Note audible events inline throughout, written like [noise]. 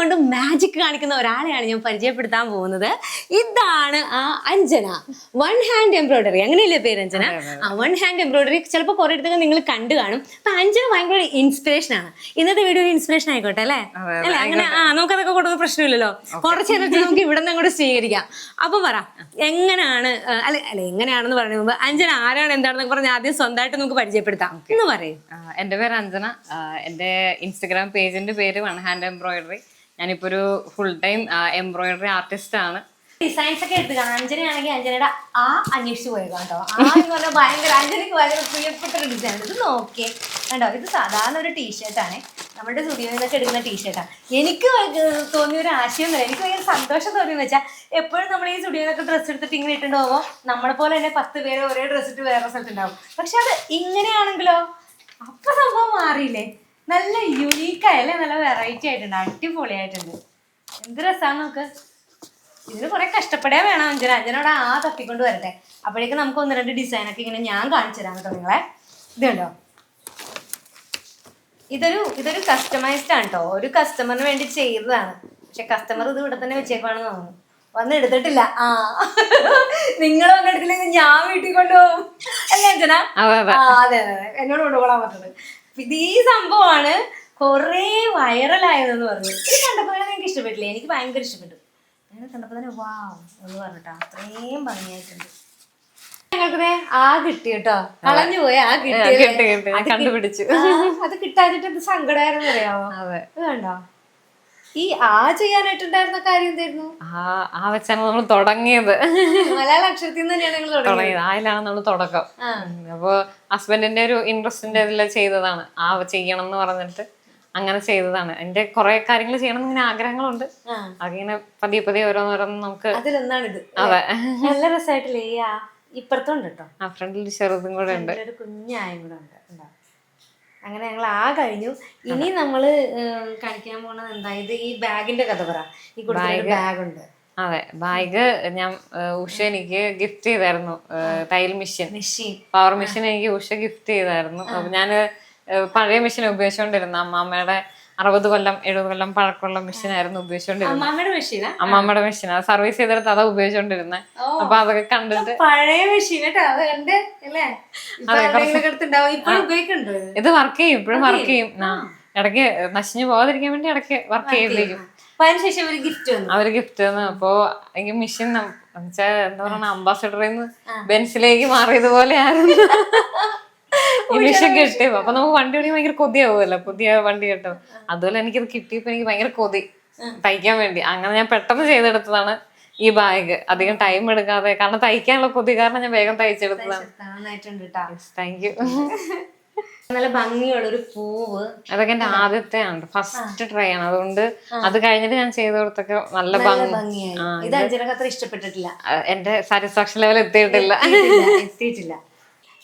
കൊണ്ട് മാജിക് കാണിക്കുന്ന ഒരാളെയാണ് ഞാൻ പരിചയപ്പെടുത്താൻ പോകുന്നത്. ഇതാണ് ആ അഞ്ജന. വൺ ഹാൻഡ് എംബ്രോയിഡറി അങ്ങനെയല്ലേ പേര് അഞ്ജന? ആ വൺ ഹാൻഡ് എംബ്രോയിഡറി ചിലപ്പോൾ കുറെ അടുത്തൊക്കെ നിങ്ങൾ കണ്ടു കാണും. അപ്പൊ അഞ്ജന ഭയങ്കര ഇൻസ്പിറേഷൻ ആണ്. ഇന്നത്തെ വീഡിയോ ഒരു ഇൻസ്പിറേഷൻ ആയിക്കോട്ടെ അല്ലേ? അല്ലെ അങ്ങനെ ആ നമുക്കതൊക്കെ കൊടുക്കുന്ന പ്രശ്നമില്ലല്ലോ. കുറച്ച് നേരത്തെ നമുക്ക് ഇവിടെ നിന്ന് അങ്ങോട്ട് സ്വീകരിക്കാം. അപ്പൊ പറ എങ്ങനെയാണ് അല്ലെ അല്ല എങ്ങനെയാണെന്ന് പറയുന്ന മുമ്പ് അഞ്ജന ആരാണ് എന്താണെന്നൊക്കെ പറഞ്ഞാൽ ആദ്യം സ്വന്തമായിട്ട് നമുക്ക് പരിചയപ്പെടുത്താം. എന്ന് പറയും. എന്റെ പേര് അഞ്ജന. എന്റെ ഇൻസ്റ്റഗ്രാം പേജിന്റെ പേര് വൺ ഹാൻഡ് എംബ്രോയിഡറി ഞാനിപ്പോ ഒരു ഫുൾ ടൈം എംബ്രോയിഡറി ആർട്ടിസ്റ്റ് ആണ്. ഡിസൈൻസ് ഒക്കെ എടുത്ത് കാണാം അഞ്ജനയാണെങ്കിൽ അഞ്ജനയുടെ ആ അന്വേഷിച്ച് പോയത് കേട്ടോ. ആ ഭയങ്കര അഞ്ജനക്ക് ഭയങ്കര പ്രിയപ്പെട്ട ഒരു ഡിസൈൻ ഇത് നോക്കിയേ. കണ്ടോ? ഇത് സാധാരണ ഒരു ടീഷർട്ടാണ് നമ്മുടെ സ്റ്റുഡിയോയിൽ നിന്നൊക്കെ എടുക്കുന്ന ടീഷർട്ടാണ് എനിക്ക് തോന്നിയ ഒരു ആശയം വരെ എനിക്ക് ഭയങ്കര സന്തോഷം തോന്നിയെന്ന് വെച്ചാൽ എപ്പോഴും നമ്മൾ ഈ സ്റ്റുഡിയോയിൽ നിന്നൊക്കെ ഡ്രസ്സ് എടുത്തിട്ട് ഇങ്ങനെ ഇട്ടിട്ട് പോകുമ്പോൾ നമ്മളെ പോലെ തന്നെ പത്ത് പേര് ഒരേ ഡ്രസ്സ് ഇട്ട് വേറെ സ്ഥലത്തുണ്ടാവും പക്ഷെ അത് ഇങ്ങനെയാണെങ്കിലോ? അപ്പൊ സംഭവം മാറിയില്ലേ? നല്ല യുണീക്കായല്ലേ നല്ല വെറൈറ്റി ആയിട്ടുണ്ട്. അടിപൊളിയായിട്ടുണ്ട്. എന്ത് രസമാണ് നമുക്ക് ഇതിന് കുറെ കഷ്ടപ്പെടാൻ വേണം അഞ്ജന. അഞ്ജനോട് ആ തപ്പിക്കൊണ്ട് വരട്ടെ. അപ്പോഴേക്ക് നമുക്ക് ഒന്ന് രണ്ട് ഡിസൈൻ ഒക്കെ ഇങ്ങനെ ഞാൻ കാണിച്ചു തരാം കേട്ടോ നിങ്ങളെ. ഇതുണ്ടോ ഇതൊരു ഇതൊരു കസ്റ്റമൈസ്ഡ് ആണ് കേട്ടോ ഒരു കസ്റ്റമറിന് വേണ്ടി ചെയ്തതാണ്. പക്ഷെ കസ്റ്റമർ ഇത് ഇവിടെ തന്നെ വെച്ചേക്കുവാണെന്ന് തോന്നുന്നു. വന്ന് എടുത്തിട്ടില്ല. ആ. നിങ്ങൾ വന്നെടുത്തില്ലെങ്കിൽ ഞാൻ വീട്ടിൽ കൊണ്ടുപോകും. അല്ലേ അഞ്ജന? അതെ അതെ. എന്നോട് കൊണ്ടുപോകാൻ പറ്റുന്നത് ഇത് ഈ സംഭവമാണ് കുറേ വൈറലായതെന്ന് പറഞ്ഞു. ഇത് കണ്ടപ്പോൾ തന്നെ എനിക്ക് ഇഷ്ടപ്പെട്ടില്ല? എനിക്ക് ഭയങ്കര ഇഷ്ടപ്പെട്ടു. അങ്ങനെ കണ്ടപ്പോൾ തന്നെ വാ എന്ന് പറഞ്ഞിട്ടോ. അത്രയും ഭംഗിയായിട്ടുണ്ട്. ഞങ്ങൾക്ക് ആ കിട്ടി കേട്ടോ. കളഞ്ഞു പോയി ആ കിട്ടി കണ്ടുപിടിച്ചു. അത് കിട്ടാതിട്ട് സങ്കടമായിരുന്നു അറിയാമോ അതെ. അത് കണ്ടോ? ഈ ആ ചെയ്യാനായിട്ടുണ്ടായിരുന്ന കാര്യം എന്തായിരുന്നു? ആ ആ വെച്ചാണ് നമ്മൾ തുടങ്ങിയത്. മലയാള അക്ഷരത്തിൽ നിന്ന് തന്നെയാണ് നിങ്ങൾ തുടങ്ങിയത്. ആയിലാണ് നമ്മൾ തുടക്കം. അപ്പൊ ഹസ്ബൻഡിന്റെ ഒരു ഇൻട്രസ്റ്റിന്റെ ഇതിൽ ചെയ്തതാണ്. ആ ചെയ്യണം എന്ന് പറഞ്ഞിട്ട് അങ്ങനെ ചെയ്തതാണ്. എന്റെ കുറെ കാര്യങ്ങൾ ചെയ്യണം ഇങ്ങനെ ആഗ്രഹങ്ങളുണ്ട്. അതിങ്ങനെ പതിയെ പതിയെ ഓരോന്നോരോന്ന് നമുക്ക് അതിലൊന്നാണിത്. അതെ. നല്ല രസമായിട്ടില്ലേ ഇപ്പുറത്തുണ്ട് കേട്ടോ. ആ ഫ്രണ്ടിൽ ചെറുതും കൂടെ ഉണ്ട്. ഒരു കുഞ്ഞായും കൂടെ ഉണ്ടോ? അങ്ങനെ ഞങ്ങൾ ആ കഴിഞ്ഞു. ഇനി നമ്മൾ കാണിക്കാൻ പോണത് എന്താ? ഇത് ഈ ബാഗിന്റെ കഥ പറ. ഈ ബാഗ്? ഉണ്ട് അതെ. ബാഗ് ഞാൻ ഉഷ എനിക്ക് ഗിഫ്റ്റ് ചെയ്തായിരുന്നു. ടൈൽ തയ്യൽ മെഷീൻ. മെഷീൻ. പവർ മെഷീൻ എനിക്ക് ഉഷ ഗിഫ്റ്റ് ചെയ്തായിരുന്നു. അപ്പൊ ഞാൻ പഴയ മെഷീൻ ഉപയോഗിച്ചുകൊണ്ടിരുന്ന അമ്മാമ്മയുടെ അറുപത് കൊല്ലം എഴുപത് കൊല്ലം പഴക്കമുള്ള മെഷീൻ ആയിരുന്നു ഉപയോഗിച്ചുകൊണ്ടിരുന്നത്. അമ്മാമ്മയുടെ മെഷീനാ അമ്മാമ്മയുടെ മെഷീൻ അത് സർവീസ് ചെയ്തെടുത്ത് അതാ ഉപയോഗിച്ചോണ്ടിരുന്നത് അപ്പൊ അതൊക്കെ കണ്ടിട്ട് പഴയ മെഷീൻ ഇത്? വർക്ക് ചെയ്യും. ഇപ്പോഴും വർക്ക് ചെയ്യും? ഇടയ്ക്ക് നശിഞ്ഞു പോകാതിരിക്കാൻ വേണ്ടി ഇടയ്ക്ക് വർക്ക് ചെയ്തേക്കും ഒരു ഗിഫ്റ്റ് അവർ ഗിഫ്റ്റ് തന്നു അപ്പൊ എനിക്ക് മെഷീൻ എന്താ പറയുക അംബാസഡറിൽ നിന്ന് ബെൻസിലേക്ക് മാറിയതുപോലെ ആയിരുന്നു. [laughs] മെഷീൻ കിട്ടിയപ്പോ. അപ്പൊ നമുക്ക് വണ്ടി ഓടിക്കാൻ ഭയങ്കര കൊതിയാവുമല്ലോ. പുതിയ വണ്ടി കിട്ടും. അതുപോലെ എനിക്കിത് കിട്ടിയപ്പോ എനിക്ക് ഭയങ്കര കൊതി. തയ്ക്കാൻ വേണ്ടി. അങ്ങനെ ഞാൻ പെട്ടെന്ന് ചെയ്തെടുത്തതാണ് ഈ ബാഗ് അധികം ടൈം എടുക്കാതെ. കാരണം തയ്ക്കാനുള്ള കൊതി കാരണം ഞാൻ വേഗം തയ്ച്ചെടുത്തതാണ്. കേട്ടോ താങ്ക് യു നല്ല ഭംഗിയുള്ള ഒരു പൂവ്. അതൊക്കെ എന്റെ ആദ്യത്തെ ആണ് ഫസ്റ്റ് ട്രൈ ആണ്. അതുകൊണ്ട് അത് കഴിഞ്ഞിട്ട് ഞാൻ ചെയ്ത് കൊടുത്തൊക്കെ നല്ല ഭംഗി. ഭംഗിയായി. ഇത് അഞ്ജനക്ക് അത്ര ഇഷ്ടപ്പെട്ടിട്ടില്ല. എന്റെ സാറ്റിസ്ഫാക്ഷൻ ലെവൽ എത്തിയിട്ടില്ല, എത്തിയിട്ടില്ല.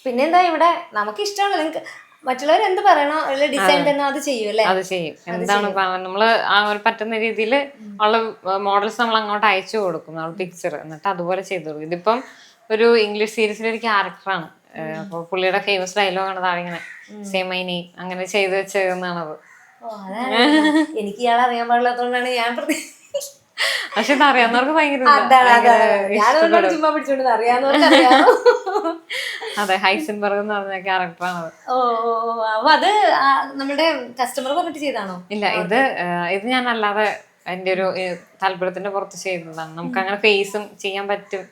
പിന്നെന്താ ഇവിടെ നമുക്ക് ഇഷ്ടമാണ് നിങ്ങൾക്ക് മറ്റുള്ളവർ എന്ത് പറയണോ ഡിസൈൻ തന്നെ അത് ചെയ്യും അല്ലേ? അത് ചെയ്യും. എന്താണ് നമ്മൾ ആ ഒരു പറ്റുന്ന രീതിയിൽ ഉള്ള മോഡൽസ് നമ്മൾ അങ്ങോട്ട് അയച്ചു കൊടുക്കും. നമ്മൾ പിക്ചർ എന്നിട്ട് അതുപോലെ ചെയ്തു കൊടുക്കും. ഇതിപ്പം ഒരു ഇംഗ്ലീഷ് സീരീസിലെ ഒരു ക്യാരക്ടറാണ് അപ്പൊ പുള്ളിയുടെ ഫേമസ് ഡയലോഗാണ് താഴെ സെയിം നെയിം അങ്ങനെ ചെയ്തു വെച്ചേക്കുന്നതാണത്. എനിക്ക് ഇയാളെ അറിയാൻ പാടില്ലാത്തതുകൊണ്ടാണ് ഞാൻ പ്രതി- പക്ഷെ ഇത് അറിയാവുന്നവർക്ക് ഭയങ്കര അതെ ഹൈസൻബർഗ് എന്ന് പറഞ്ഞ ക്യാരക്ടറാണ് അത് നമ്മുടെ കസ്റ്റമർ പറഞ്ഞിട്ട് ചെയ്താണോ? ഇല്ല ഇത് ഇത് ഞാൻ അല്ലാതെ എന്റെ ഒരു താല്പര്യത്തിന്റെ പുറത്ത് ചെയ്യുന്നതാണ് നമുക്ക് അങ്ങനെ ഫേസും ചെയ്യാൻ പറ്റും.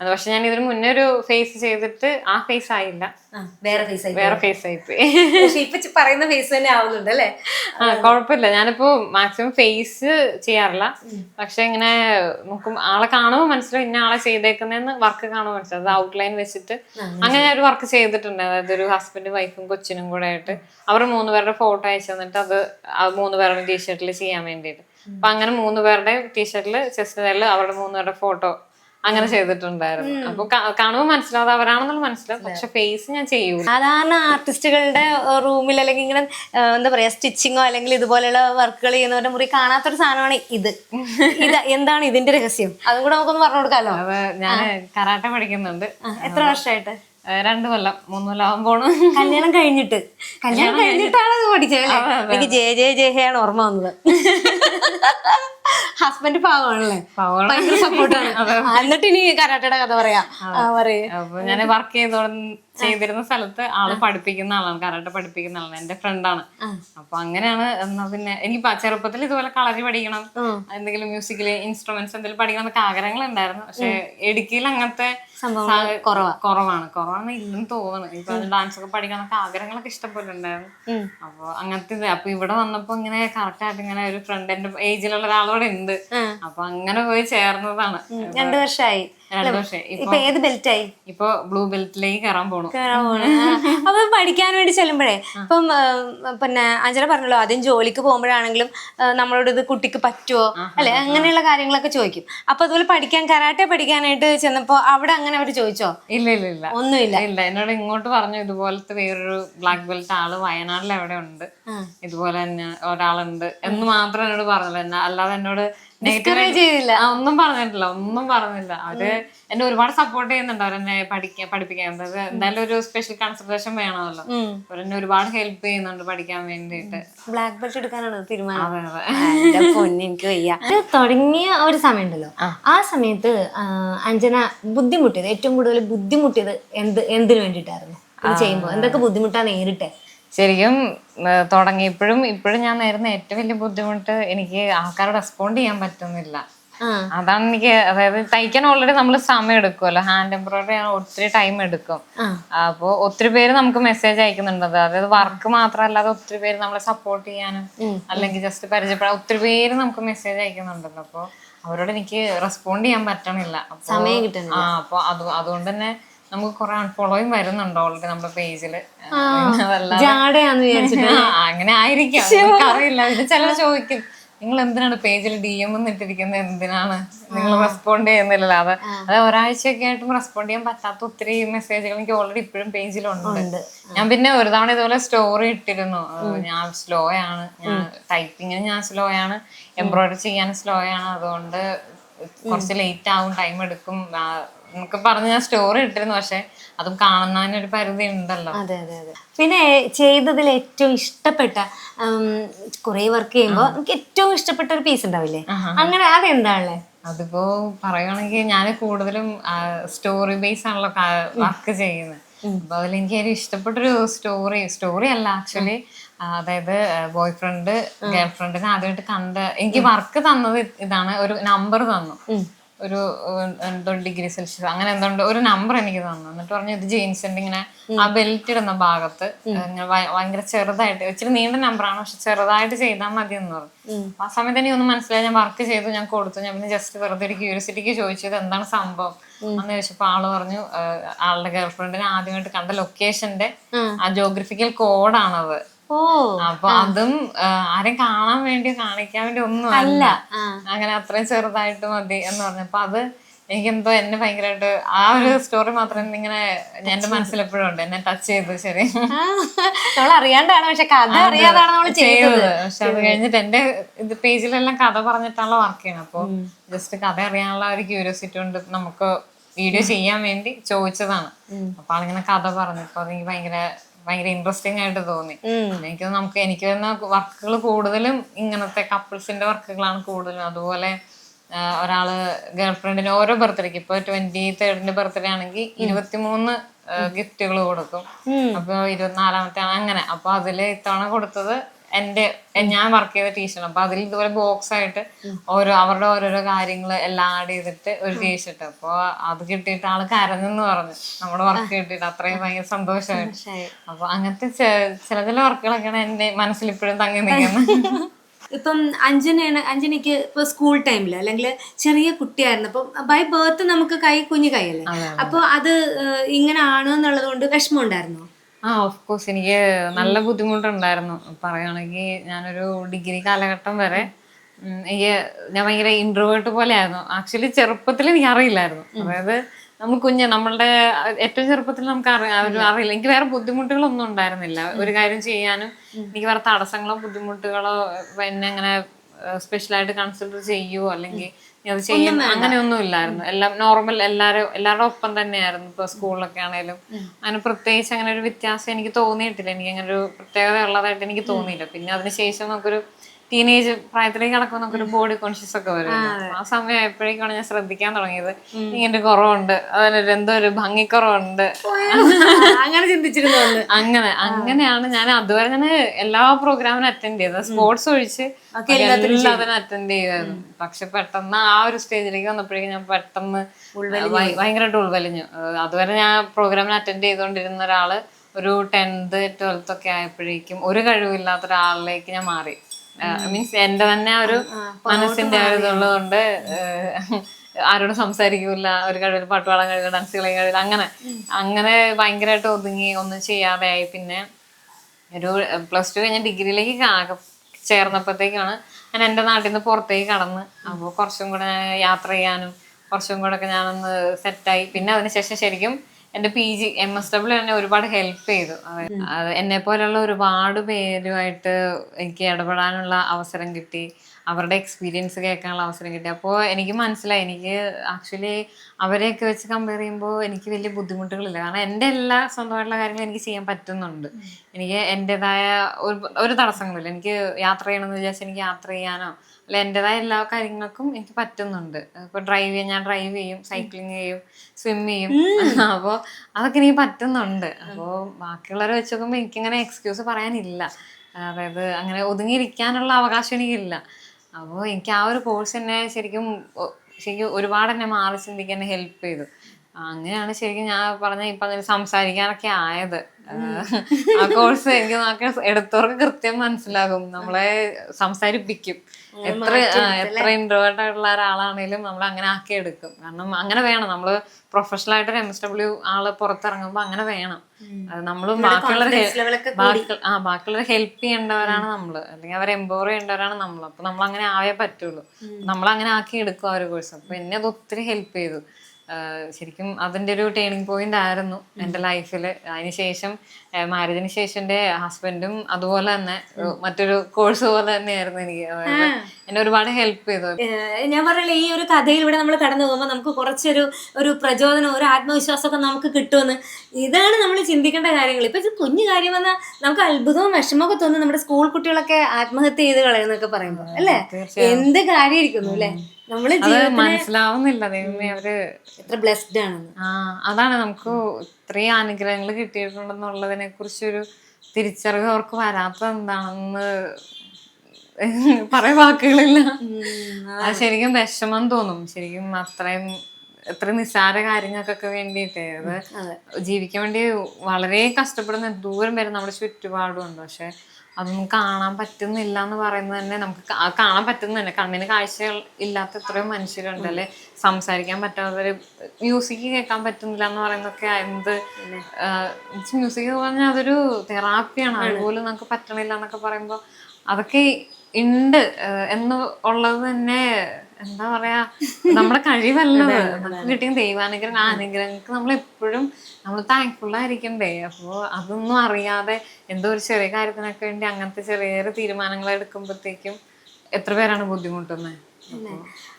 അത് പക്ഷെ ഞാൻ ഇതിന് മുന്നേ ഒരു ഫേസ് ചെയ്തിട്ട് ആ ഫേസ് ആയില്ല. വേറെ ഫേസ് ആയി വേറെ ഫേസ് ആയിപ്പോയി. പക്ഷെ ഇപ്പൊ ചി- പറയുന്ന ഫേസ് തന്നെ ആവുന്നുണ്ട് അല്ലേ? ആ കുഴപ്പമില്ല. ഞാനിപ്പോ മാക്സിമം ഫേസ് ചെയ്യാറില്ല. പക്ഷെ ഇങ്ങനെ നോക്കും ആളെ കാണുമ്പോൾ മനസ്സിലാവും ഇന്ന ആളെ ചെയ്തേക്കുന്നതെന്ന് വർക്ക് കാണുമ്പോൾ മനസ്സിലാവും. അത് ഔട്ട്ലൈൻ വെച്ചിട്ട് അങ്ങനെ. ഞാൻ ഒരു വർക്ക് ചെയ്തിട്ടുണ്ട്. അതായത് ഒരു ഹസ്ബൻഡ് വൈഫും കൊച്ചിനും കൂടെ ആയിട്ട്. അവർ മൂന്ന് പേരുടെ ഫോട്ടോ അയച്ചു തന്നിട്ട് അത് ആ മൂന്ന് പേരുടെ ടീഷർട്ടിൽ ചെയ്യാൻ വേണ്ടിയിട്ട്. അപ്പൊ അങ്ങനെ മൂന്ന് പേരുടെ ടീഷർട്ടിൽ ചെസ്റ്റ് അവരുടെ മൂന്ന് പേരുടെ ഫോട്ടോ അങ്ങനെ ചെയ്തിട്ടുണ്ടായിരുന്നു. അപ്പൊ കാണുമ്പോൾ മനസ്സിലാവും അവരാണെന്നുള്ള മനസ്സിലാവും. പക്ഷെ ഫേസ് ഞാൻ ചെയ്യൂ സാധാരണ ആർട്ടിസ്റ്റുകളുടെ റൂമിൽ അല്ലെങ്കിൽ ഇങ്ങനെ എന്താ പറയാ സ്റ്റിച്ചിങ്ങോ അല്ലെങ്കിൽ ഇതുപോലെയുള്ള വർക്കുകൾ ചെയ്യുന്നവരുടെ മുറി കാണാത്തൊരു സാധനമാണ് ഇത്. ഇത് എന്താണ് ഇതിന്റെ രഹസ്യം? അതും കൂടെ നമുക്കൊന്ന് പറഞ്ഞു കൊടുക്കാലോ? അപ്പൊ ഞാൻ കരാട്ട പഠിക്കുന്നുണ്ട്. എത്ര വർഷമായിട്ട് രണ്ടു കൊല്ലം മൂന്ന് കൊല്ലം ആവാൻ പോണു കല്യാണം കഴിഞ്ഞിട്ട്. കല്യാണം കഴിഞ്ഞിട്ടാണ് പഠിച്ചത് എനിക്ക് ജെ ജെ ജെ ഹേ ആണ് ഓർമ്മ വന്നത്. [laughs] ഹസ്ബൻഡ് പാവമാണല്ലേ? പാവമാണ്. ഭയങ്കര സപ്പോർട്ടാണ് എന്നിട്ട് ഇനി കരാട്ടയുടെ കഥ പറയാ. പറയ്. ഞാൻ വർക്ക് ചെയ്തോ ചെയ്തിരുന്ന സ്ഥലത്ത് ആൾ പഠിപ്പിക്കുന്ന ആളാണ്. കരാട്ടെ പഠിപ്പിക്കുന്ന ആളാണ്. എന്റെ ഫ്രണ്ടാണ് അപ്പൊ അങ്ങനെയാണ് എന്നാ പിന്നെ എനിക്ക് ചെറുപ്പത്തിൽ ഇതുപോലെ കളരി പഠിക്കണം. എന്തെങ്കിലും മ്യൂസിക്കിൽ ഇൻസ്ട്രുമെന്റ്സ് എന്തെങ്കിലും പഠിക്കണം എന്നൊക്കെ ആഗ്രഹങ്ങൾ ഉണ്ടായിരുന്നു. പക്ഷെ ഇടുക്കിയിൽ അങ്ങനത്തെ കുറവാണ്. കുറവാണ് ഇല്ലെന്ന് തോന്നുന്നു. ഇപ്പൊ ഡാൻസ് ഒക്കെ പഠിക്കണം എന്നൊക്കെ ആഗ്രഹങ്ങളൊക്കെ ഇഷ്ടംപോലെ ഉണ്ടായിരുന്നു. അപ്പൊ അങ്ങനത്തെ ഇത്. അപ്പൊ ഇവിടെ വന്നപ്പോ ഇങ്ങനെ കറക്റ്റ് ആയിട്ട് ഇങ്ങനെ ഒരു ഫ്രണ്ട് എന്റെ ഏജിലുള്ള ഒരാളോടെ ഉണ്ട്. അപ്പൊ അങ്ങനെ പോയി ചേർന്നതാണ്. രണ്ടു വർഷമായി ഇപ്പൊ ഏത് ബെൽറ്റായി? ഇപ്പൊ ബ്ലൂ ബെൽറ്റിലേക്ക് കയറാൻ പോണു. കേറാൻ പോണു. അപ്പൊ പഠിക്കാൻ വേണ്ടി ചെല്ലുമ്പോഴേ ഇപ്പം പിന്നെ അഞ്ജന പറഞ്ഞല്ലോ ആദ്യം ജോലിക്ക് പോകുമ്പോഴാണെങ്കിലും നമ്മളോട് ഇത് കുട്ടിക്ക് പറ്റുമോ അല്ലെ? അങ്ങനെയുള്ള കാര്യങ്ങളൊക്കെ ചോദിക്കും. അപ്പൊ അതുപോലെ പഠിക്കാൻ കരാട്ടെ പഠിക്കാനായിട്ട് ചെന്നപ്പോ അവിടെ അങ്ങനെ അവർ ചോദിച്ചോ? ഇല്ല ഇല്ല ഇല്ല. ഒന്നുമില്ല. ഇല്ല എന്നോട് ഇങ്ങോട്ട് പറഞ്ഞു ഇതുപോലത്തെ വേറൊരു ബ്ലാക്ക് ബെൽറ്റ് ആൾ വയനാട്ടിൽ എവിടെ ഉണ്ട് ഇതുപോലെ തന്നെ ഒരാളുണ്ട് എന്ന് മാത്രം എന്നോട് പറഞ്ഞു എന്നെ അല്ലാതെ എന്നോട് Discourage ചെയ്തില്ല. ഒന്നും പറഞ്ഞിട്ടില്ല ഒന്നും പറഞ്ഞില്ല. അവർ എന്നെ ഒരുപാട് സപ്പോർട്ട് ചെയ്യുന്നുണ്ട് അവരെന്നെ പഠിക്കാൻ പഠിപ്പിക്കാൻ. എന്തായാലും ഒരു സ്പെഷ്യൽ കൺസൾട്ടേഷൻ വേണമല്ലോ. അവരെന്നെ ഒരുപാട് ഹെൽപ്പ് ചെയ്യുന്നുണ്ട് പഠിക്കാൻ വേണ്ടിട്ട് ബ്ലാക്ക് ബെൽറ്റ് എടുക്കാനാണ് തീരുമാനം. എനിക്ക് വയ്യ. തുടങ്ങിയ ഒരു സമയം ഉണ്ടല്ലോ ആ സമയത്ത് അഞ്ജന ബുദ്ധിമുട്ടിയത് ഏറ്റവും കൂടുതൽ ബുദ്ധിമുട്ടിയത് എന്ത് എന്തിനു വേണ്ടിയിട്ടായിരുന്നു? ചെയ്യുമ്പോൾ ചെയ്യുമ്പോ എന്തൊക്കെ ബുദ്ധിമുട്ടാ നേരിട്ടെ? ശരിക്കും തുടങ്ങിയപ്പോഴും ഇപ്പോഴും ഞാൻ നേരുന്ന ഏറ്റവും വലിയ ബുദ്ധിമുട്ട് എനിക്ക് ആൾക്കാരോട് റെസ്പോണ്ട് ചെയ്യാൻ പറ്റുന്നില്ല. അതാണ് എനിക്ക് അതായത് തയ്ക്കാൻ ഓൾറെഡി നമ്മൾ സമയം എടുക്കുമല്ലോ ഹാൻഡ് എംബ്രോയിഡറി ഒത്തിരി ടൈം എടുക്കും. അപ്പോ ഒത്തിരി പേര് നമുക്ക് മെസ്സേജ് അയക്കുന്നുണ്ട്. അതായത് വർക്ക് മാത്രമല്ലാതെ ഒത്തിരി പേര് നമ്മളെ സപ്പോർട്ട് ചെയ്യാനും അല്ലെങ്കിൽ ജസ്റ്റ് പരിചയപ്പെടാൻ ഒത്തിരി പേര് നമുക്ക് മെസ്സേജ് അയക്കുന്നുണ്ടല്ലോ. അപ്പോ അവരോട് എനിക്ക് റെസ്പോണ്ട് ചെയ്യാൻ പറ്റണില്ല. സമയം കിട്ടുന്നില്ല. ആ അപ്പൊ അത് അതുകൊണ്ട് തന്നെ നമുക്ക് കുറെ അൺഫോളോയും വരുന്നുണ്ട് ഓൾറെഡി നമ്മുടെ പേജിൽ അതല്ലാതെ ജാടയാന്ന് വിചാരിച്ചിട്ട്. അങ്ങനെ ആയിരിക്കാം. അറിയില്ല ചില ചിലർ ചോദിക്കും നിങ്ങൾ എന്തിനാണ് പേജിൽ ഡി എം ഇട്ടിരിക്കുന്നത്? എന്തിനാണ് നിങ്ങൾ റെസ്പോണ്ട് ചെയ്യുന്നില്ല അത് അത് ഒരാഴ്ചയൊക്കെ ആയിട്ടും റെസ്പോണ്ട് ചെയ്യാൻ പറ്റാത്ത ഒത്തിരി മെസ്സേജുകൾ എനിക്ക് ഓൾറെഡി ഇപ്പോഴും പേജിലുണ്ട് ഞാൻ പിന്നെ ഒരു തവണ ഇതുപോലെ സ്റ്റോറി ഇട്ടിരുന്നു. ഞാൻ സ്ലോ ആണ്. ഞാൻ ടൈപ്പിങ്ങിന് ഞാൻ സ്ലോ ആണ്. എംബ്രോയിഡറി ചെയ്യാൻ സ്ലോ ആണ്. അതുകൊണ്ട് കുറച്ച് ലേറ്റ് ആവും ടൈം എടുക്കും. ആ, എന്നൊക്കെ പറഞ്ഞ് ഞാൻ സ്റ്റോറി ഇട്ടിരുന്നു പക്ഷെ അതും കാണുന്നതിന് ഒരു പരിധി ഉണ്ടല്ലോ. അതെ അതെ അതെ. പിന്നെ ചെയ്തതിൽ ഏറ്റവും ഇഷ്ടപ്പെട്ട കുറെ വർക്ക് ചെയ്യുമ്പോൾ നമുക്ക് ഏറ്റവും ഇഷ്ടപ്പെട്ട ഒരു പീസ് ഉണ്ടാവില്ലേ? അങ്ങനെ അതെന്താണല്ലേ? അതിപ്പോ പറയുവാണെങ്കിൽ ഞാൻ കൂടുതലും സ്റ്റോറി ബേസ് ആണല്ലോ വർക്ക് ചെയ്യുന്നത്. അപ്പൊ അതിൽ എനിക്ക് ഏറ്റവും ഇഷ്ടപ്പെട്ടൊരു സ്റ്റോറി സ്റ്റോറി അല്ല ആക്ച്വലി അതായത് ബോയ് ഫ്രണ്ട് ഗേൾ ഫ്രണ്ടിനെ ആദ്യമായിട്ട് കണ്ട എനിക്ക് വർക്ക് തന്നത് ഇതാണ് ഒരു നമ്പർ തന്നു. ഒരു എന്തോ ഡിഗ്രി സെൽഷ്യസ് അങ്ങനെ എന്തോ ഒരു നമ്പർ എനിക്ക് തന്നു. എന്നിട്ട് പറഞ്ഞു ഇത് ജീൻസിന്റെ ഇങ്ങനെ ആ ബെൽറ്റ് ഇടുന്ന ഭാഗത്ത് ഭയങ്കര ചെറുതായിട്ട് ഇച്ചിരി നീണ്ട നമ്പറാണ് പക്ഷെ ചെറുതായിട്ട് ചെയ്താൽ മതി എന്ന് പറഞ്ഞു. ആ സമയത്ത് എനിക്ക് ഒന്ന് മനസ്സിലായി ഞാൻ വർക്ക് ചെയ്തു ഞാൻ കൊടുത്തു. ഞാൻ പിന്നെ ജസ്റ്റ് വെറുതെ ഒരു ക്യൂരിയോസിറ്റിക്ക് ചോദിച്ചത് എന്താണ് സംഭവം? എന്ന് ചോദിച്ചപ്പോ ആൾ പറഞ്ഞു ആളുടെ ഗേൾഫ്രണ്ടിനെ ആദ്യമായിട്ട് കണ്ട ലൊക്കേഷന്റെ ആ. ജോഗ്രഫിക്കൽ കോഡാണത് അപ്പൊ അതും ആരും ആരെയും കാണാൻ വേണ്ടി കാണിക്കാൻ വേണ്ടി ഒന്നും അല്ല. അങ്ങനെ അത്രയും ചെറുതായിട്ട് മതി എന്ന് പറഞ്ഞപ്പോ അത് എനിക്കെന്തോ എന്നെ ഭയങ്കരമായിട്ട് ആ ഒരു സ്റ്റോറി മാത്രം ഇങ്ങനെ എന്റെ മനസ്സിൽ എപ്പോഴും ഉണ്ട്. എന്നെ ടച്ച് ചെയ്തു ശരി. നമ്മൾ അറിയാണ്ടാണ്. പക്ഷെ കഥ അറിയാതാണ് നമ്മൾ ചെയ്തത്. പക്ഷെ അത് കഴിഞ്ഞിട്ട് എന്റെ ഇത് പേജിലെല്ലാം കഥ പറഞ്ഞിട്ടാണല്ലോ വർക്ക് ചെയ്യണം അപ്പൊ ജസ്റ്റ് കഥ അറിയാനുള്ള ഒരു ക്യൂരിയോസിറ്റി കൊണ്ട് നമുക്ക് വീഡിയോ ചെയ്യാൻ വേണ്ടി ചോദിച്ചതാണ്. അപ്പൊ ആളിങ്ങനെ കഥ പറഞ്ഞപ്പോ അതെനിക്ക് ഭയങ്കര ഭയങ്കര ഇൻട്രസ്റ്റിംഗ് ആയിട്ട് തോന്നി. എനിക്ക് നമുക്ക് എനിക്ക് തന്ന വർക്കുകൾ കൂടുതലും ഇങ്ങനത്തെ കപ്പിൾസിന്റെ വർക്കുകളാണ് കൂടുതലും. അതുപോലെ ഒരാൾ ഗേൾ ഫ്രണ്ടിന് ഓരോ ബർത്ത്ഡേക്ക് ഇപ്പൊ ട്വന്റി തേർഡിന്റെ ബർത്ത്ഡേ ആണെങ്കിൽ ഇരുപത്തിമൂന്ന് ഗിഫ്റ്റുകൾ കൊടുക്കും. അപ്പൊ ഇരുപത്തിനാലാമത്തെ അങ്ങനെ. അപ്പൊ അതിൽ ഇത്തവണ കൊടുത്തത് എന്റെ ഞാൻ വർക്ക് ചെയ്ത ടീഷർട്ട് അപ്പൊ അതിൽ ഇതുപോലെ ബോക്സ് ആയിട്ട് ഓരോ അവരുടെ ഓരോരോ കാര്യങ്ങൾ എല്ലാം ആഡ് ചെയ്തിട്ട് ഒരു ടീഷർട്ട് അപ്പൊ അത് കിട്ടിയിട്ട് ആൾ കരഞ്ഞെന്ന് പറഞ്ഞു. നമ്മുടെ വർക്ക് കിട്ടിയിട്ട് അത്രയും ഭയങ്കര സന്തോഷമായിട്ട് അപ്പൊ അങ്ങനത്തെ ചില ചില വർക്കുകളൊക്കെയാണ് എന്റെ മനസ്സിൽ ഇപ്പോഴും തങ്ങി നിൽക്കുന്നത്. [laughs] ഇപ്പം അഞ്ജനയാണ് അഞ്ജനയ്ക്ക് ഇപ്പൊ സ്കൂൾ ടൈമിൽ അല്ലെങ്കിൽ ചെറിയ കുട്ടിയായിരുന്നു. അപ്പം ബൈ ബർത്ത് നമുക്ക് കൈ കുഞ്ഞു കൈയല്ലേ? അപ്പൊ അത് ഇങ്ങനെ ആണ് എന്നുള്ളത് കൊണ്ട് വിഷമം ഉണ്ടായിരുന്നോ ആ ഓഫ് കോഴ്സ് എനിക്ക് നല്ല ബുദ്ധിമുട്ടുണ്ടായിരുന്നു. പറയുകയാണെങ്കിൽ ഞാനൊരു ഡിഗ്രി കാലഘട്ടം വരെ എനിക്ക് ഞാൻ ഭയങ്കര ഇൻട്രോവേർട്ട് പോലെ ആയിരുന്നു ആക്ച്വലി ചെറുപ്പത്തിൽ എനിക്ക് അറിയില്ലായിരുന്നു. അതായത് നമ്മൾ കുഞ്ഞ് നമ്മളുടെ ഏറ്റവും ചെറുപ്പത്തിൽ നമുക്ക് അറിയാം ഒരു അറിയില്ല. എനിക്ക് വേറെ ബുദ്ധിമുട്ടുകളൊന്നും ഉണ്ടായിരുന്നില്ല. ഒരു കാര്യം ചെയ്യാനും എനിക്ക് വേറെ തടസ്സങ്ങളോ ബുദ്ധിമുട്ടുകളോ പിന്നെ അങ്ങനെ സ്പെഷ്യലായിട്ട് കൺസിഡർ ചെയ്യുവോ? അല്ലെങ്കിൽ അത് ചെയ്യും അങ്ങനെയൊന്നും ഇല്ലായിരുന്നു എല്ലാം നോർമൽ എല്ലാരും എല്ലാവരുടെ ഒപ്പം തന്നെയായിരുന്നു ഇപ്പൊ സ്കൂളിലൊക്കെ ആണെങ്കിലും അങ്ങനെ പ്രത്യേകിച്ച് അങ്ങനെ ഒരു വ്യത്യാസം എനിക്ക് തോന്നിയിട്ടില്ല. എനിക്ക് അങ്ങനെ ഒരു പ്രത്യേകത ഉള്ളതായിട്ട് എനിക്ക് തോന്നിയില്ല. പിന്നെ അതിനുശേഷം നമുക്കൊരു ടീനേജ് പ്രായത്തിലേക്ക് കടക്കുമ്പോൾ നമുക്കൊരു ബോഡി കോൺഷ്യസ് ഒക്കെ വരും. ആ സമയം എപ്പോഴേക്കാണ് ഞാൻ ശ്രദ്ധിക്കാൻ തുടങ്ങിയത്. ഇങ്ങനെ കുറവുണ്ട്. അതുപോലെ എന്തോ ഒരു ഭംഗിക്കുറവുണ്ട്. [laughs] അങ്ങനെ ചിന്തിച്ചിരുന്നു. അങ്ങനെ അങ്ങനെയാണ് ഞാൻ അതുവരെ ഞാൻ എല്ലാ പ്രോഗ്രാമിനും അറ്റൻഡ് ചെയ്തത്. സ്പോർട്സ് ഒഴിച്ച് എല്ലാത്തിനും അറ്റൻഡ് ചെയ്യുമായിരുന്നു പക്ഷെ പെട്ടെന്ന് ആ ഒരു സ്റ്റേജിലേക്ക് വന്നപ്പോഴേക്കും ഞാൻ പെട്ടെന്ന് ഭയ- ഭയങ്കരമായിട്ട് ഉൾവലിഞ്ഞു. അതുവരെ ഞാൻ പ്രോഗ്രാമിന് അറ്റൻഡ് ചെയ്തുകൊണ്ടിരുന്ന ഒരാൾ ഒരു ടെൻത്ത് ട്വൽത്ത് ഒക്കെ ആയപ്പോഴേക്കും ഒരു കഴിവില്ലാത്ത ഒരാളിലേക്ക് ഞാൻ മാറി. മീൻസ് എന്റെ തന്നെ ഒരു മനസ്സിന്റെ ഒരു ഇതുള്ളതുകൊണ്ട് ആരോടും സംസാരിക്കൂല. ഒരു കഴിവിൽ പാട്ടുപാടാൻ കഴിയില്ല ഡാൻസ് കളിക്കാൻ കഴിയില്ല അങ്ങനെ. അങ്ങനെ ഭയങ്കരമായിട്ട് ഒതുങ്ങി ഒന്നും ചെയ്യാതെ ആയി പിന്നെ ഒരു പ്ലസ് ടു കഴിഞ്ഞ ഡിഗ്രിയിലേക്ക് ചേർന്നപ്പോഴത്തേക്കാണ് ഞാൻ എന്റെ നാട്ടിൽ നിന്ന് പുറത്തേക്ക് കടന്ന്. അപ്പോൾ കുറച്ചും കൂടെ യാത്ര ചെയ്യാനും കുറച്ചും കൂടെ ഒക്കെ ഞാനൊന്ന് സെറ്റായി പിന്നെ അതിനുശേഷം ശരിക്കും എന്റെ P G M S W എന്നെ ഒരുപാട് ഹെൽപ്പ് ചെയ്തു. അത് എന്നെ പോലെയുള്ള ഒരുപാട് പേരുമായിട്ട് എനിക്ക് ഇടപെടാനുള്ള അവസരം കിട്ടി. അവരുടെ എക്സ്പീരിയൻസ് കേൾക്കാനുള്ള അവസരം കിട്ടി. അപ്പോൾ എനിക്ക് മനസ്സിലായി. എനിക്ക് ആക്ച്വലി അവരെയൊക്കെ വെച്ച് കമ്പയർ ചെയ്യുമ്പോൾ എനിക്ക് വലിയ ബുദ്ധിമുട്ടുകളില്ല. കാരണം എന്റെ എല്ലാ സ്വന്തമായിട്ടുള്ള കാര്യങ്ങളും എനിക്ക് ചെയ്യാൻ പറ്റുന്നുണ്ട്. എനിക്ക് എന്റെതായ ഒരു ഒരു തടസ്സങ്ങളില്ല എനിക്ക് യാത്ര ചെയ്യണമെന്ന് വിചാരിച്ചാൽ എനിക്ക് യാത്ര ചെയ്യാനോ അല്ല എന്റെതായ എല്ലാ കാര്യങ്ങൾക്കും എനിക്ക് പറ്റുന്നുണ്ട്. ഇപ്പൊ ഡ്രൈവ് ചെയ്യാൻ ഞാൻ ഡ്രൈവ് ചെയ്യും സൈക്ലിംഗ് ചെയ്യും സ്വിം ചെയ്യും. അപ്പോൾ അതൊക്കെ എനിക്ക് പറ്റുന്നുണ്ട്. അപ്പോൾ ബാക്കിയുള്ളവരെ വെച്ച് നോക്കുമ്പോൾ എനിക്കിങ്ങനെ എക്സ്ക്യൂസ് പറയാനില്ല. അതായത് അങ്ങനെ ഒതുങ്ങിയിരിക്കാനുള്ള അവകാശം എനിക്കില്ല. അപ്പോൾ എനിക്ക് ആ ഒരു കോഴ്സ് തന്നെ ശരിക്കും ശരിക്കും ഒരുപാട് എന്നെ മാറി ചിന്തിക്കാൻ ഹെൽപ്പ് ചെയ്തു. അങ്ങനെയാണ് ശരിക്കും ഞാൻ പറഞ്ഞ ഇപ്പൊ അങ്ങനെ സംസാരിക്കാനൊക്കെ ആയത്. ആ കോഴ്സ് എനിക്ക് എടുത്തവർക്ക് കൃത്യം മനസ്സിലാകും. നമ്മളെ സംസാരിപ്പിക്കും. എത്ര എത്ര ഇൻട്രോവേർട്ട് ആയിട്ടുള്ള ഒരാളാണെങ്കിലും നമ്മൾ അങ്ങനെ ആക്കി എടുക്കും. കാരണം അങ്ങനെ വേണം. നമ്മൾ പ്രൊഫഷണൽ ആയിട്ട് എം എസ് ഡബ്ല്യു ആൾ പുറത്തിറങ്ങുമ്പോൾ അങ്ങനെ വേണം. നമ്മൾ ബാക്കിയുള്ളവരെ ലെവലൊക്കെ ബാക്കി ആ ബാക്കിയുള്ളവരെ ഹെൽപ്പ് ചെയ്യേണ്ടവരാണ് നമ്മൾ. അല്ലെങ്കിൽ അവരെ എംപവർ ചെയ്യേണ്ടവരാണ് നമ്മൾ അപ്പൊ നമ്മൾ അങ്ങനെ ആവേ പറ്റുള്ളൂ. നമ്മൾ അങ്ങനെ ആക്കി എടുക്കും ആ ഒരു കോഴ്സ് അപ്പൊ എന്നെ അത് ഒത്തിരി ഹെൽപ്പ് ചെയ്തു. ശരിക്കും അതിന്റെ ഒരു ടേണിംഗ് പോയിന്റ് ആയിരുന്നു എന്റെ ലൈഫിൽ അതിനുശേഷം മാരേജിന് ശേഷം എന്റെ ഹസ്ബൻഡും അതുപോലെ തന്നെ മറ്റൊരു കോഴ്സ് പോലെ തന്നെയായിരുന്നു എനിക്ക്. എന്നെ ഒരുപാട് ഹെൽപ്പ് ചെയ്തു. ഞാൻ പറയില്ല ഈ ഒരു കഥയിലൂടെ നമ്മൾ കടന്നു പോകുമ്പോൾ നമുക്ക് കുറച്ചൊരു ഒരു പ്രചോദനം ഒരു ആത്മവിശ്വാസമൊക്കെ നമുക്ക് കിട്ടുമെന്ന്. ഇതാണ് നമ്മൾ ചിന്തിക്കേണ്ട കാര്യങ്ങൾ. ഇപ്പൊ ഇത് കുഞ്ഞു കാര്യം വന്നാൽ നമുക്ക് അത്ഭുതവും വിഷമമൊക്കെ തോന്നുന്നു നമ്മുടെ സ്കൂൾ കുട്ടികളൊക്കെ ആത്മഹത്യ ചെയ്ത് കളയുന്നൊക്കെ പറയുമ്പോൾ അല്ലേ? എന്ത് കാര്യമായിരിക്കുന്നു അല്ലേ? നമ്മൾ മനസ്സിലാവുന്നില്ല ദൈവമേ അവർ എത്ര ബ്ലെസ്ഡ് ആണെന്ന്. ആ അതാണ് നമുക്ക് ഇത്രയും അനുഗ്രഹങ്ങൾ കിട്ടിയിട്ടുണ്ടെന്നുള്ളതിനെ കുറിച്ചൊരു തിരിച്ചറിവ് അവർക്ക് വരാത്ത എന്താണെന്ന് [laughs] പറയാൻ വാക്കുകളില്ല. അത് ശരിക്കും വിഷമം തോന്നും. ശരിക്കും അത്രയും എത്ര നിസ്സാര കാര്യങ്ങൾക്കൊക്കെ വേണ്ടിയിട്ട്. അത് ജീവിക്കാൻ വേണ്ടി വളരെ കഷ്ടപ്പെടുന്ന ദൂരം വരെ നമ്മുടെ ചുറ്റുപാടും പക്ഷെ അതൊന്നും കാണാൻ പറ്റുന്നില്ല എന്ന് പറയുന്നത് തന്നെ നമുക്ക് കാണാൻ പറ്റുന്ന തന്നെ. കണ്ണിന് കാഴ്ച ഇല്ലാത്ത എത്രയോ മനുഷ്യരുണ്ട് അല്ലെ? സംസാരിക്കാൻ പറ്റാത്തവര് മ്യൂസിക് കേൾക്കാൻ പറ്റുന്നില്ല എന്ന് പറയുന്നതൊക്കെ എന്ത് മ്യൂസിക് പറഞ്ഞാൽ അതൊരു തെറാപ്പിയാണ് അതുപോലും നമുക്ക് പറ്റണില്ല എന്നൊക്കെ പറയുമ്പോൾ അതൊക്കെ ഉണ്ട് എന്ന് ഉള്ളത് തന്നെ എന്താ പറയാ നമ്മുടെ കഴിവല്ലത്. നമുക്ക് കിട്ടിയ ദൈവാനുഗ്രഹം ആ അനുഗ്രഹങ്ങൾക്ക് നമ്മൾ എപ്പോഴും നമ്മൾ താങ്ക്ഫുൾ ആയിരിക്കണ്ടേ? അപ്പോ അതൊന്നും അറിയാതെ എന്തോ ഒരു ചെറിയ കാര്യത്തിനൊക്കെ വേണ്ടി അങ്ങനത്തെ ചെറിയ ചെറിയ തീരുമാനങ്ങൾ എടുക്കുമ്പോഴത്തേക്കും എത്ര പേരാണ് ബുദ്ധിമുട്ടുന്നത്?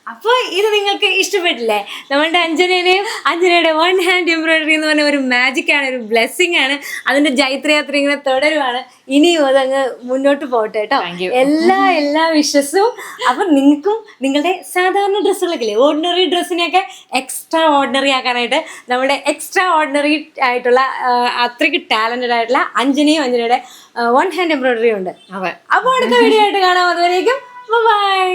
അപ്പോൾ ഇത് നിങ്ങൾക്ക് ഇഷ്ടപ്പെട്ടില്ലേ? നമ്മളുടെ അഞ്ജനയുടെയും അഞ്ജനയുടെ വൺ ഹാൻഡ് എംബ്രോയിഡറി എന്ന് പറഞ്ഞ ഒരു മാജിക് ആണ് ഒരു ബ്ലെസ്സിങ് ആണ്. അതിന്റെ ജൈത്രയാത്ര ഇങ്ങനെ തുടരുവാണ്. ഇനിയും അതങ്ങ് മുന്നോട്ട് പോട്ടെ കേട്ടോ. എല്ലാ എല്ലാ വിഷസും അപ്പൊ നിങ്ങൾക്കും നിങ്ങളുടെ സാധാരണ ഡ്രസ്സുകളൊക്കെ ഇല്ലേ ഓർഡിനറി ഡ്രസ്സിനെയൊക്കെ എക്സ്ട്രാ ഓർഡിനറി ആക്കാനായിട്ട് നമ്മുടെ എക്സ്ട്രാ ഓർഡിനറി ആയിട്ടുള്ള അത്രയ്ക്ക് ടാലന്റഡ് ആയിട്ടുള്ള അഞ്ജനയും അഞ്ജനയുടെ വൺ ഹാൻഡ് എംബ്രോയിഡറി ഉണ്ട്. അപ്പോൾ അടുത്ത വീഡിയോ ആയിട്ട് കാണാം. അതുവരേക്കും ബൈ